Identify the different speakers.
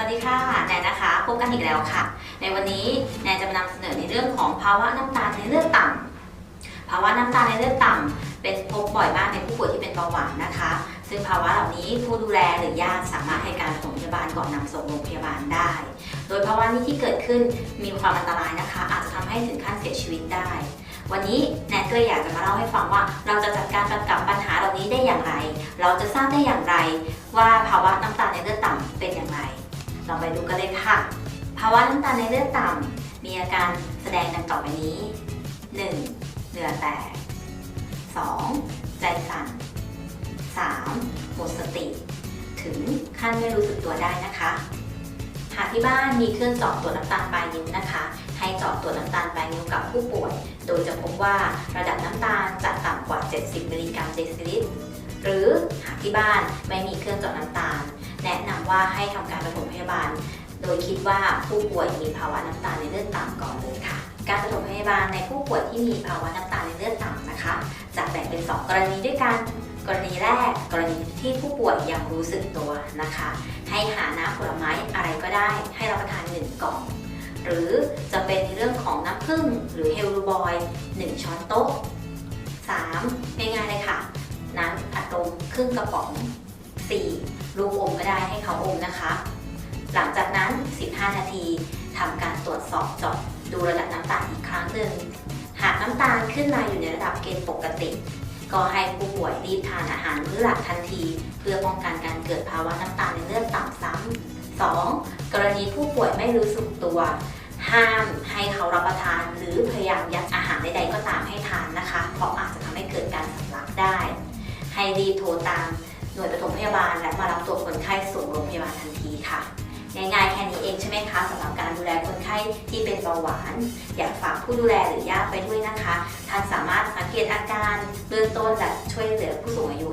Speaker 1: สวัสดีค่ะแนนนะคะพบกันอีกแล้วค่ะ ในวันนี้แนนจะมานำเสนอในเรื่องของภาวะน้ำตาลในเลือดต่ำภาวะน้ำตาลในเลือดต่ำเป็นพบบ่อยมากในผู้ป่วยที่เป็นเบาหวานนะคะ ซึ่งภาวะเหล่านี้ผู้ดูแลหรือญาติสามารถให้การปฐมพยาบาลก่อนนำส่งโรงพยาบาลได้ โดยภาวะนี้ที่เกิดขึ้นมีความอันตรายนะคะ อาจจะทำให้ถึงขั้นเสียชีวิตได้ วันนี้แนนก็เลยอยากจะมาเล่าให้ฟังว่า เราจะจัดการกับปัญหาเหล่านี้ได้อย่างไร เราจะทราบได้อย่างไร ว่าภาวะน้ำตาลในเลือดต่ำเป็น เราไปดูกันเลยค่ะ ภาวะน้ำตาลในเลือดต่ำ มีอาการแสดงดังต่อไปนี้ 1. เหงื่อแตก 2. ใจสั่น 3. หมดสติ ถึงขั้นไม่รู้สึกตัวได้นะคะหากที่บ้านมีเครื่องเจาะตรวจน้ำตาลปลายนิ้วนะคะ ให้เจาะตรวจน้ำตาลปลายนิ้วกับผู้ป่วย โดยจะพบว่าระดับน้ำตาลจะต่ำกว่า 70 มิลลิกรัมเดซิลิตร หรือหากที่บ้านไม่มีเครื่องเจาะน้ำตาล ว่าให้ทำการปฐมพยาบาล โดยคิดว่าผู้ป่วยมีภาวะน้ำตาลในเลือดต่ำก่อนเลยค่ะ การปฐมพยาบาลในผู้ป่วยที่มีภาวะน้ำตาลในเลือดต่ำนะคะ จะแบ่งเป็น 2 กรณีด้วยกันกรณีแรกกรณีที่ผู้ป่วยยังรู้สึกตัวนะคะ ให้หาน้ำผลไม้อะไรก็ได้ ให้รับประทานหนึ่งกล่อง หรือจะเป็นในเรื่องของน้ำผึ้งหรือเฮลลูบอย1 ช้อนโต๊ะ 3. ง่ายๆเลยค่ะ น้ำอัดลมครึ่งกระป๋อง 4. ลูกอมก็ได้ให้เขาอมนะคะ หลังจากนั้น 15 นาทีทำการตรวจสอบเจาะดูระดับน้ำตาลอีกครั้งหนึ่ง หากน้ำตาลขึ้นมาอยู่ในระดับเกณฑ์ปกติ ก็ให้ผู้ป่วยรีบทานอาหารมื้อหลักทันที เพื่อป้องกันการเกิดภาวะน้ำตาลในเลือดต่ำซ้ำ 2. กรณีผู้ป่วยไม่รู้สึกตัว ห้ามให้เขารับประทาน หรือพยายามยัดอาหารใดๆก็ตามให้ทานนะคะ เพราะอาจจะทำให้เกิดการสำลักได้ ให้รีบโทรตาม น่วยปฐมพยาบาลและมารับตัวคนไข้ส่งโรงพยาบาลทันทีค่ะ ง่ายๆแค่นี้เองใช่ไหมคะสำหรับการดูแลคนไข้ที่เป็นเบาหวาน อยากฝากผู้ดูแลหรือญาติไปด้วยนะคะ ท่านสามารถสังเกตอาการเบื้องต้นและช่วยเหลือผู้สูงอายุ